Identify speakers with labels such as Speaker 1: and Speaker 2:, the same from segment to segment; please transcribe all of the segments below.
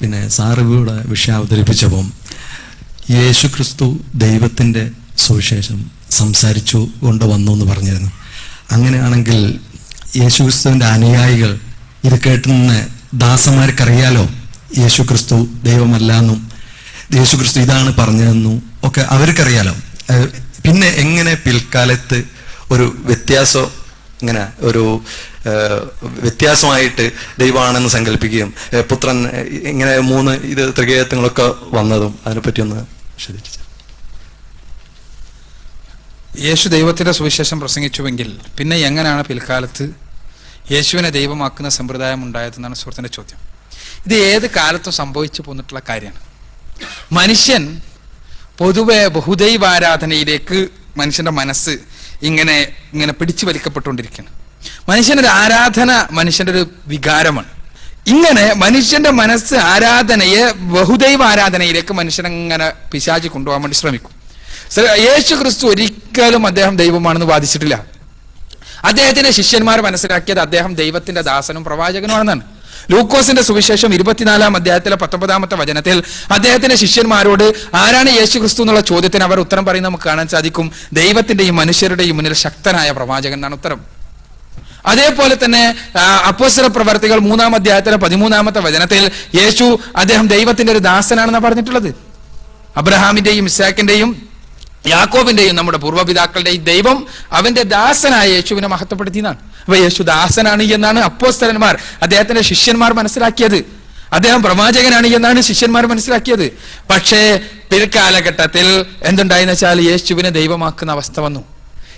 Speaker 1: പിന്നെ സാറ് വിഷയം അവതരിപ്പിച്ചപ്പം യേശു ക്രിസ്തു ദൈവത്തിന്റെ സുവിശേഷം സംസാരിച്ചു കൊണ്ട് വന്നു എന്ന് പറഞ്ഞിരുന്നു. അങ്ങനെയാണെങ്കിൽ യേശു ക്രിസ്തുവിന്റെ അനുയായികൾ ഇത് കേട്ടുനിന്ന് ദാസന്മാർക്കറിയാലോ? യേശു ക്രിസ്തു ദൈവമല്ല എന്നും യേശു ക്രിസ്തു ഇതാണ് പറഞ്ഞതെന്നും ഒക്കെ അവർക്കറിയാലോ? പിന്നെ എങ്ങനെ പിൽക്കാലത്ത് ഒരു വ്യത്യാസം ഇങ്ങനെ ഒരു വ്യത്യാസമായിട്ട് ദൈവമാണെന്ന് സങ്കല്പിക്കുകയും പുത്രൻ ഇങ്ങനെ മൂന്ന് ഇത് ത്രികേയത്വങ്ങളൊക്കെ വന്നതും അതിനെപ്പറ്റി ഒന്ന് വിശദീകരിച്ചു
Speaker 2: യേശു ദൈവത്തിന്റെ സുവിശേഷം പ്രസംഗിച്ചുവെങ്കിൽ പിന്നെ എങ്ങനെയാണ് പിൽക്കാലത്ത് യേശുവിനെ ദൈവമാക്കുന്ന സമ്പ്രദായം ഉണ്ടായതെന്നാണ് സുഹൃത്തിന്റെ ചോദ്യം. ഇത് ഏത് കാലത്തും സംഭവിച്ചു പോന്നിട്ടുള്ള കാര്യമാണ്. മനുഷ്യൻ പൊതുവെ ബഹുദൈവാരാധനയിലേക്ക് മനുഷ്യന്റെ മനസ്സ് ഇങ്ങനെ ഇങ്ങനെ പിടിച്ചു വലിക്കപ്പെട്ടുകൊണ്ടിരിക്കുകയാണ്. മനുഷ്യന്റെ ഒരു ആരാധന മനുഷ്യന്റെ ഒരു വികാരമാണ്. ഇങ്ങനെ മനുഷ്യന്റെ മനസ്സ് ആരാധനയെ ബഹുദൈവ ആരാധനയിലേക്ക് മനുഷ്യനങ്ങനെ പിശാചി കൊണ്ടുപോകാൻ വേണ്ടി ശ്രമിക്കും. ശ്ര- യേശു ക്രിസ്തു ഒരിക്കലും അദ്ദേഹം ദൈവമാണെന്ന് വാദിച്ചിട്ടില്ല. അദ്ദേഹത്തിന്റെ ശിഷ്യന്മാർ മനസ്സിലാക്കിയത് അദ്ദേഹം ദൈവത്തിന്റെ ദാസനും പ്രവാചകനുമാണെന്നാണ്. ലൂക്കോസിന്റെ സുവിശേഷം ഇരുപത്തിനാലാം അധ്യായത്തിലെ പത്തൊമ്പതാമത്തെ വചനത്തിൽ അദ്ദേഹത്തിന്റെ ശിഷ്യന്മാരോട് ആരാണ് യേശു ക്രിസ്തു എന്നുള്ള ചോദ്യത്തിന് അവർ ഉത്തരം പറയുന്നത് നമുക്ക് കാണാൻ സാധിക്കും. ദൈവത്തിന്റെയും മനുഷ്യരുടെയും മുന്നിൽ ശക്തനായ പ്രവാചകൻ എന്നാണ് ഉത്തരം. അതേപോലെ തന്നെ ആ, അപ്പോസ്തല പ്രവർത്തികൾ മൂന്നാം അധ്യായത്തിലെ പതിമൂന്നാമത്തെ വചനത്തിൽ യേശു അദ്ദേഹം ദൈവത്തിന്റെ ഒരു ദാസനാണെന്നാണ് പറഞ്ഞിട്ടുള്ളത്. അബ്രഹാമിന്റെയും ഇസാക്കിന്റെയും യാക്കോബിന്റെയും നമ്മുടെ പൂർവപിതാക്കളുടെയും ദൈവം അവന്റെ ദാസനായ യേശുവിനെ മഹത്വപ്പെടുത്തിയതാണ് അപ്പൊ യേശു ദാസനാണ് എന്നാണ് അപ്പോസ്തലന്മാർ അദ്ദേഹത്തിന്റെ ശിഷ്യന്മാർ മനസ്സിലാക്കിയത്. അദ്ദേഹം പ്രവാചകനാണ് എന്നാണ് ശിഷ്യന്മാർ മനസ്സിലാക്കിയത്. പക്ഷേ പിൽക്കാലഘട്ടത്തിൽ എന്തുണ്ടായെന്ന് വെച്ചാൽ യേശുവിനെ ദൈവമാക്കുന്ന അവസ്ഥ വന്നു.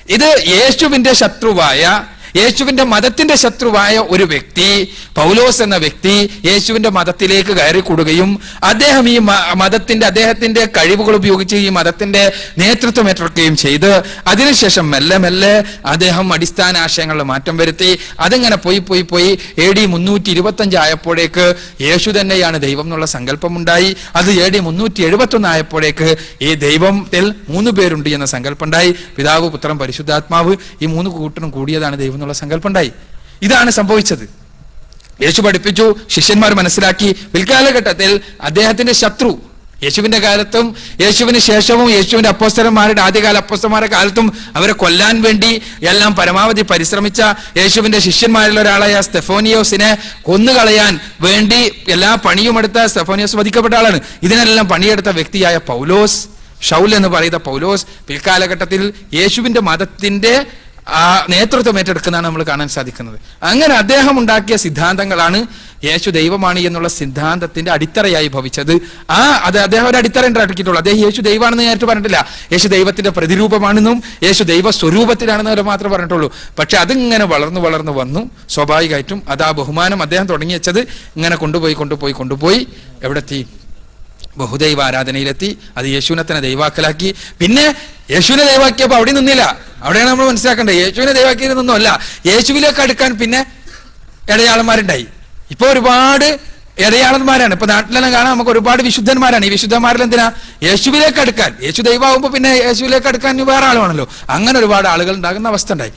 Speaker 2: ഇത് യേശുവിന്റെ ശത്രുവായ യേശുവിന്റെ മതത്തിന്റെ ശത്രുവായ ഒരു വ്യക്തി പൗലോസ് എന്ന വ്യക്തി യേശുവിന്റെ മതത്തിലേക്ക് കയറിക്കൂടുകയും അദ്ദേഹം ഈ മതത്തിന്റെ അദ്ദേഹത്തിന്റെ കഴിവുകൾ ഉപയോഗിച്ച് ഈ മതത്തിന്റെ നേതൃത്വം ഏറ്റെടുക്കുകയും ചെയ്ത് അതിനുശേഷം മെല്ലെ മെല്ലെ അദ്ദേഹം അടിസ്ഥാന ആശയങ്ങളിൽ മാറ്റം വരുത്തി. അതിങ്ങനെ പോയി പോയി പോയി എ ഡി മുന്നൂറ്റി ഇരുപത്തഞ്ച് ആയപ്പോഴേക്ക് യേശു തന്നെയാണ് ദൈവം എന്നുള്ള സങ്കല്പമുണ്ടായി. അത് എ ഡി മുന്നൂറ്റി എഴുപത്തി ഒന്ന് ആയപ്പോഴേക്ക് ഈ ദൈവത്തിൽ മൂന്ന് പേരുണ്ട് എന്ന സങ്കല്പം ഉണ്ടായി പിതാവ് പുത്രൻ പരിശുദ്ധാത്മാവ് ഈ മൂന്ന് കൂട്ടരും കൂടിയതാണ് ദൈവം എന്നുള്ള സങ്കല്പം ഉണ്ടായി ഇതാണ് സംഭവിച്ചത്. യേശു പഠിപ്പിച്ചു ശിഷ്യന്മാർ മനസ്സിലാക്കി. പിൽക്കാലഘട്ടത്തിൽ അദ്ദേഹത്തിന്റെ ശത്രു യേശുവിന്റെ കാലത്തും യേശുവിന് ശേഷവും യേശുവിന്റെ അപ്പോസ്തരന്മാരുടെ ആദ്യകാല അപ്പോസ്തലന്മാരുടെ കാലത്തും അവരെ കൊല്ലാൻ വേണ്ടി എല്ലാം പരമാവധി പരിശ്രമിച്ച യേശുവിന്റെ ശിഷ്യന്മാരിൽ ഒരാളായ സ്തെഫോനിയോസിനെ കൊന്നുകളയാൻ വേണ്ടി എല്ലാ പണിയുമെടുത്ത സ്തെഫോനിയോസ് വധിക്കപ്പെട്ട ആളാണ്. ഇതിനെല്ലാം പണിയെടുത്ത വ്യക്തിയായ പൗലോസ് ഷൗൽ എന്ന് പറയുന്ന പൗലോസ് പിൽക്കാലഘട്ടത്തിൽ യേശുവിന്റെ മതത്തിന്റെ ആ നേതൃത്വം ഏറ്റെടുക്കുന്നതാണ് നമ്മൾ കാണാൻ സാധിക്കുന്നത്. അങ്ങനെ അദ്ദേഹം ഉണ്ടാക്കിയ സിദ്ധാന്തങ്ങളാണ് യേശു ദൈവമാണ് എന്നുള്ള സിദ്ധാന്തത്തിന്റെ അടിത്തറയായി ഭവിച്ചത്. ആ അത് അദ്ദേഹം ഒരു അടിത്തറ ഉണ്ടാക്കിയിട്ടുള്ളൂ അദ്ദേഹം യേശു ദൈവമാണെന്ന് നേരിട്ട് പറഞ്ഞിട്ടില്ല. യേശു ദൈവത്തിന്റെ പ്രതിരൂപമാണെന്നും യേശു ദൈവ സ്വരൂപത്തിലാണെന്നും അവർ മാത്രമേ പറഞ്ഞിട്ടുള്ളൂ. പക്ഷെ അതിങ്ങനെ വളർന്നു വളർന്നു വന്നു. സ്വാഭാവികമായിട്ടും അത് ആ ബഹുമാനം അദ്ദേഹം തുടങ്ങി വെച്ചത്. ഇങ്ങനെ കൊണ്ടുപോയി കൊണ്ടുപോയി കൊണ്ടുപോയി. എവിടെത്തി? ബഹുദൈവ ആരാധനയിലെത്തി അത് യേശുവിനെ തന്നെ ദൈവാക്കലാക്കി. പിന്നെ യേശുവിനെ ദൈവാക്കിയപ്പോൾ അവിടെ നിന്നില്ല. അവിടെയാണ് നമ്മൾ മനസ്സിലാക്കേണ്ടത്. യേശുവിനെ ദൈവാക്കിയിരുന്നൊന്നും അല്ല യേശുവിലേക്ക് അടുക്കാൻ പിന്നെ ഇടയാളന്മാരുണ്ടായി. ഇപ്പൊ ഒരുപാട് ഇടയാളന്മാരാണ്. ഇപ്പൊ നാട്ടിലെല്ലാം കാണാൻ നമുക്ക് ഒരുപാട് വിശുദ്ധന്മാരാണ്. ഈ വിശുദ്ധന്മാരിൽ എന്തിനാ? യേശുവിലേക്ക് അടുക്കാൻ. യേശു ദൈവമാകുമ്പോൾ പിന്നെ യേശുവിലേക്ക് അടുക്കാൻ വേറെ ആളുവാണല്ലോ അങ്ങനെ ഒരുപാട് ആളുകൾ ഉണ്ടാകുന്ന അവസ്ഥ ഉണ്ടായി.